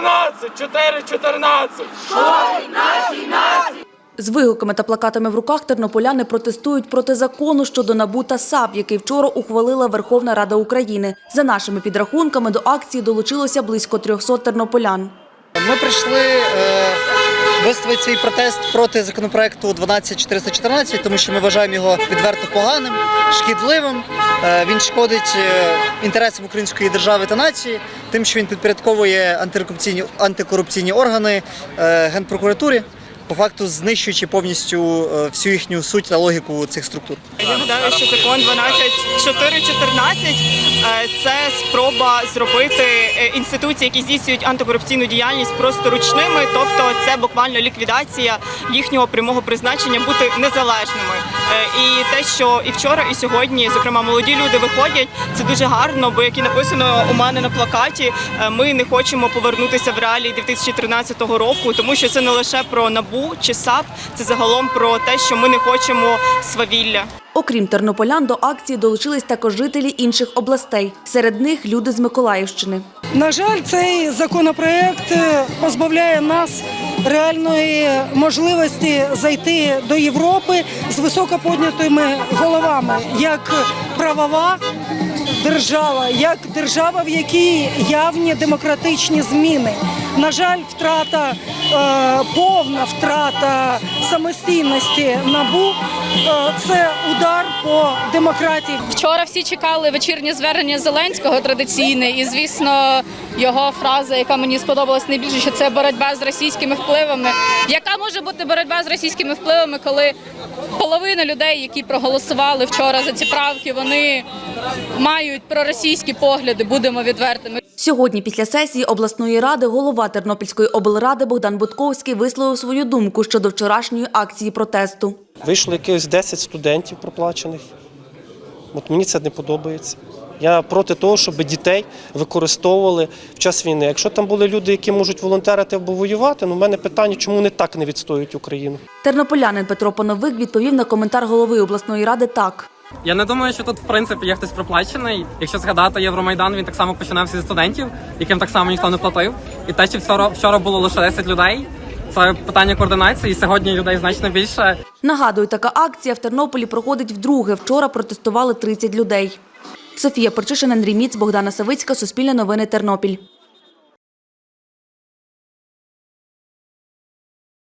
12, 4, 14. З вигуками та плакатами в руках тернополяни протестують проти закону щодо НАБУ та САП, який вчора ухвалила Верховна Рада України. За нашими підрахунками, до акції долучилося близько 300 тернополян. Ми прийшли е, виставити свій протест проти законопроекту 12414, тому що ми вважаємо його відверто поганим, шкідливим. Е, він шкодить е, інтересам української держави та нації, тим, що він підпорядковує антикорупційні, антикорупційні органи е, генпрокуратурі, по факту знищуючи повністю е, всю їхню суть та логіку цих структур. Я гадаю, що закон 12414 е, це спроба зробити е, інституції, які здійснюють антикорупційну діяльність, просто ручними. Тобто, це буквально ліквідація їхнього прямого призначення бути незалежними. Е, І те, що і вчора, і сьогодні, зокрема, молоді люди виходять, це дуже гарно, бо як і написано у мене на плакаті, е, ми не хочемо повернутися в реалії 2013 року, тому що це не лише про набу чи САП, це загалом про те, що ми не хочемо свавілля. Окрім тернополян, до акції долучились також жителі інших областей. Серед них люди з Миколаївщини. На жаль, цей законопроект е, позбавляє нас реальної можливості зайти до Європи з високоподнятими головами, як правова держава, як держава, в якій явні демократичні зміни. На жаль, втрата е, повна втрата самостійності набу е, це удар по демократії. Вчора всі чекали вечірнє звернення Зеленського традиційне, і звісно, його фраза, яка мені сподобалась найбільше, що це боротьба з російськими впливами. Яка може бути боротьба з російськими впливами, коли половина людей, які проголосували вчора за ці правки, вони мають проросійські погляди, будемо відвертими. Сьогодні, після сесії обласної ради, голова Тернопільської облради Богдан Будковський висловив свою думку щодо вчорашньої акції протесту. Вийшло якихось 10 студентів проплачених. От мені це не подобається. Я проти того, щоб дітей використовували в час війни. Якщо там були люди, які можуть волонтерити або воювати, ну в мене питання, чому вони так не відстоюють Україну. Тернополянин Петро Пановик відповів на коментар голови обласної ради так. Я не думаю, що тут в принципі є хтось проплачений. Якщо згадати Євромайдан, він так само починався зі студентів, яким так само ніхто не платив. І те, що вчора, було лише 10 людей, це питання координації. і Сьогодні людей значно більше. Нагадую, така акція в Тернополі проходить вдруге. Вчора протестували 30 людей. Софія Порчишин, Андрій Міц, Богдана Савицька, Суспільне новини Тернопіль.